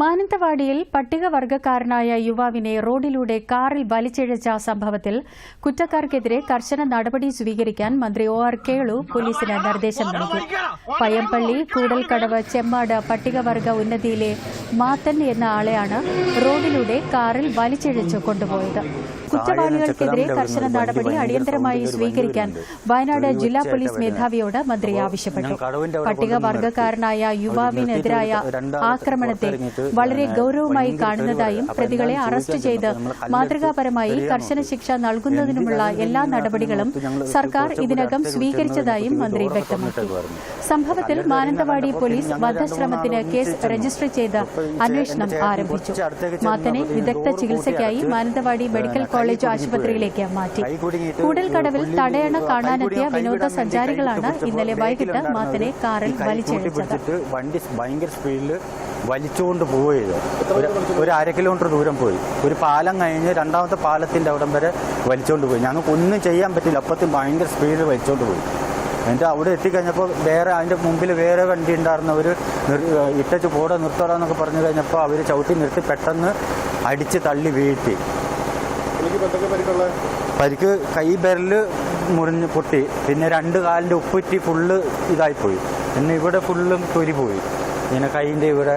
മാനന്തവാടിയിൽ പട്ടികവർഗക്കാരനായ യുവാവിനെ റോഡിലൂടെ കാറിൽ വലിച്ചിഴച്ച സംഭവത്തിൽ കുറ്റക്കാർക്കെതിരെ കർശന നടപടി സ്വീകരിക്കാൻ മന്ത്രി ഒ ആർ കേളു പോലീസിന് നിർദ്ദേശം നൽകി. പയ്യമ്പള്ളി കൂടൽക്കടവ് ചെമ്മാട് പട്ടികവർഗ ഉന്നതിയിലെ മാത്തൻ എന്ന ആളെയാണ് റോഡിലൂടെ കാറിൽ വലിച്ചിഴച്ച് കൊണ്ടുപോയത്. കുറ്റവാളികൾക്കെതിരെ കർശന നടപടി അടിയന്തരമായി സ്വീകരിക്കാൻ വയനാട് ജില്ലാ പോലീസ് മേധാവിയോട് മന്ത്രി ആവശ്യപ്പെട്ടു. പട്ടികവർഗക്കാരനായ യുവാവിനെതിരായ ആക്രമണത്തെ വളരെ ഗൌരവമായി കാണുന്നതായും പ്രതികളെ അറസ്റ്റ് ചെയ്ത് മാതൃകാപരമായി കർശന ശിക്ഷ നൽകുന്നതിനുമുള്ള എല്ലാ നടപടികളും സർക്കാർ ഇതിനകം സ്വീകരിച്ചതായും മന്ത്രി വ്യക്തമാക്കി. സംഭവത്തിൽ മാനന്തവാടി പോലീസ് വധശ്രമത്തിന് കേസ് രജിസ്റ്റർ ചെയ്ത് അന്വേഷണം ആരംഭിച്ചു. മാത്തനെ വിദഗ്ധ ചികിത്സയ്ക്കായി മാനന്തവാടി മെഡിക്കൽ കോളേജ് ആശുപത്രിയിലേക്ക് മാറ്റി. കൂടൽക്കടവിൽ തടയണ കാണാനെത്തിയ വിനോദസഞ്ചാരികളാണ് ഇന്നലെ വൈകിട്ട് മാത്തനെ കാറിൽ വലിച്ചെടുത്തത് വണ്ടി ഭയങ്കര സ്പീഡിൽ വലിച്ചുകൊണ്ട് പോവുകയത് ഒരു അര കിലോമീറ്റർ ദൂരം പോയി. ഒരു പാലം കഴിഞ്ഞ് രണ്ടാമത്തെ പാലത്തിന്റെ അവിടം വരെ വലിച്ചുകൊണ്ട് പോയി. ഞങ്ങൾക്ക് ഒന്നും ചെയ്യാൻ പറ്റില്ല. അപ്പത്തും ഭയങ്കര സ്പീഡിൽ വലിച്ചുകൊണ്ട് പോയി. എന്നിട്ട് അവിടെ എത്തിക്കഴിഞ്ഞപ്പോൾ വേറെ അതിന്റെ മുമ്പിൽ വേറെ വണ്ടി ഉണ്ടായിരുന്നവർ ഇട്ടച്ച് പോടെ നിർത്തടാന്നൊക്കെ പറഞ്ഞു കഴിഞ്ഞപ്പോൾ അവർ ചവിട്ടി നിർത്തി പെട്ടെന്ന് അടിച്ച് തള്ളി വീഴ്ത്തി. പരിക്ക് കൈ ബെരൽ മുറിഞ്ഞ് പൊട്ടി. പിന്നെ രണ്ട് കാലിന്റെ ഉപ്പുറ്റി ഫുള്ള് ഇതായിപ്പോയി. പിന്നെ ഇവിടെ ഫുള്ളും തൊരി പോയി. പിന്നെ കൈന്റെ ഇവിടെ